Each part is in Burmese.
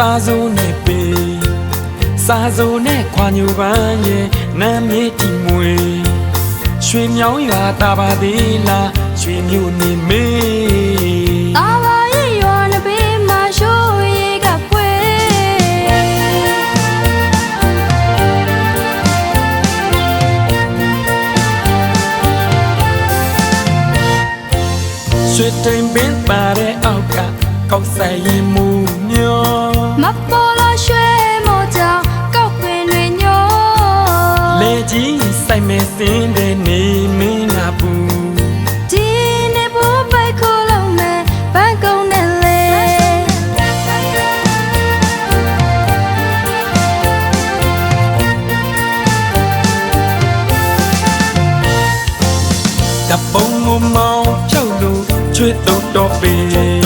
ညိုကပန်းခွာညိုစားစိုးနဲ့ပေစားစိုးနဲ့ခွာညိုပန်းရဲ့နာမည်တီမွေရွှေမြောင်းရွာတာပါသေးလားရွှေမြို့နေမေးတာဝါရဲ့ရွာနဘေးမှာရှိုးရီကပွဲရွှေတိမ်ပင်ပါတဲ့အောက်က ကောက်ဆိုင်ရင်မူမျောမပေါ်လာရွှဲမောကြောင့်ကောက်ပင်တွေညောလေကြီးဆိုင်မဲ့စင်းတဲ့နေမင်းငါပူဒီနေဘူးပိုက်ခိုးလုံးမဲ့ဘန်ကုန်းနဲ့လေတပုံကိုမောင်းဖြုတ်လို့ချွေတော့တော့ပေစီ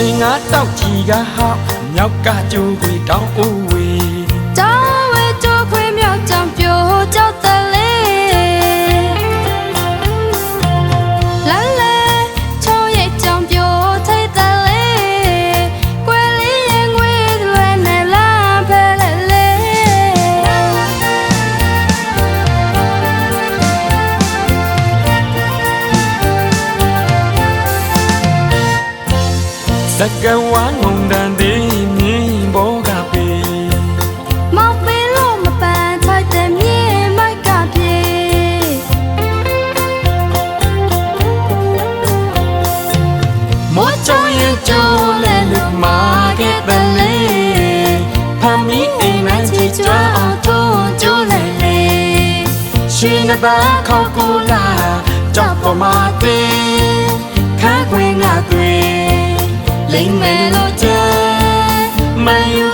မင်ငါတောက်ကြီးကဟောက်မြောက်ကကျိုးခွေတောင်းဦးဝေ စကဝါငုံတန်သေးမြင်းဘောကပေမောင်ပင်လို့မပန်းထိုက်တဲ့မြေမိုက်ကပြေမောချုံရင်ကျိုးလဲလူမာခဲ့တလေဖမ်းမီအိမ်နိုင်ချီကြွအောင်ထုံးကျိုးလဲလေရှင်နဘာခေါကိုလာကြောက်ပေါ်မှာတေ lính mẹ lo cha mai yêu